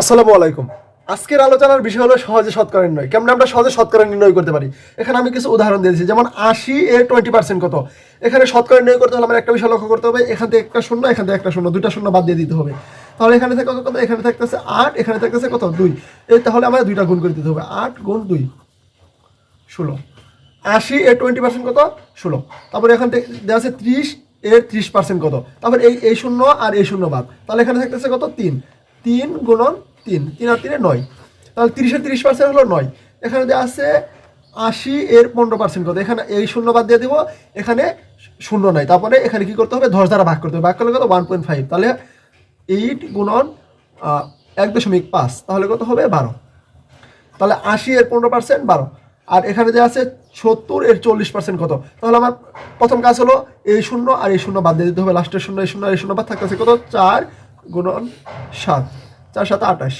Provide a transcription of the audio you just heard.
আসসালামু আলাইকুম। আজকের আলোচনার বিষয় হলো সহজে শতকরা নির্ণয়। কেমন আমরা সহজে শতকরা নির্ণয় করতে পারি? এখানে আমি কিছু উদাহরণ দিয়েছি। যেমন আশি এ টোয়েন্টি পার্সেন্ট কত? এখানে শতকরা নির্ণয় করতে হলে আমার একটা বিষয় লক্ষ্য করতে হবে। এখান থেকে একটা শূন্য, এখান থেকে একটা শূন্য, দুইটা শূন্য বাদ দিয়ে দিতে হবে। তাহলে এখানে থেকে কত কত? এখানে থাকতেছে আট, এখানে থাকতেছে কত? দুই। এই তাহলে আমার দুইটা গুণ করে দিতে হবে। আট গুণ দুই, ষোলো। আশি এর টোয়েন্টি পার্সেন্ট কত? ষোলো। তারপরে এখান থেকে দেওয়া আছে ত্রিশ, এর ত্রিশ পার্সেন্ট কত? তারপর এই এই শূন্য আর এই শূন্য বাদ। তাহলে এখানে থাকতেছে কত? তিন। তিন গুণন তিন তিন আর তিনে নয়। তাহলে তিরিশের তিরিশ পার্সেন্ট হলো নয়। এখানে দেওয়া আছে আশি এর পনেরো পার্সেন্ট কত? এখানে এই শূন্য বাদ দিয়ে দিব, এখানে শূন্য নয়। তারপরে এখানে কী করতে হবে? দশ দ্বারা ভাগ করতে হবে। ভাগ করলে কত? ওয়ান পয়েন্ট ফাইভ তাহলে এইট গুণন এক দশমিক পাঁচ। তাহলে কত হবে? বারো। তাহলে আশি এর পনেরো পার্সেন্ট বারো। আর এখানে যে আছে সত্তর এর চল্লিশ পার্সেন্ট কত? তাহলে আমার প্রথম কাজ হলো এই শূন্য আর এই শূন্য বাদ দিয়ে দিতে হবে। লাস্টের শূন্য, এই শূন্য আর এই শূন্য বাদ থাকতেছে কত? চার গুণন সাত চার সাত আঠাশ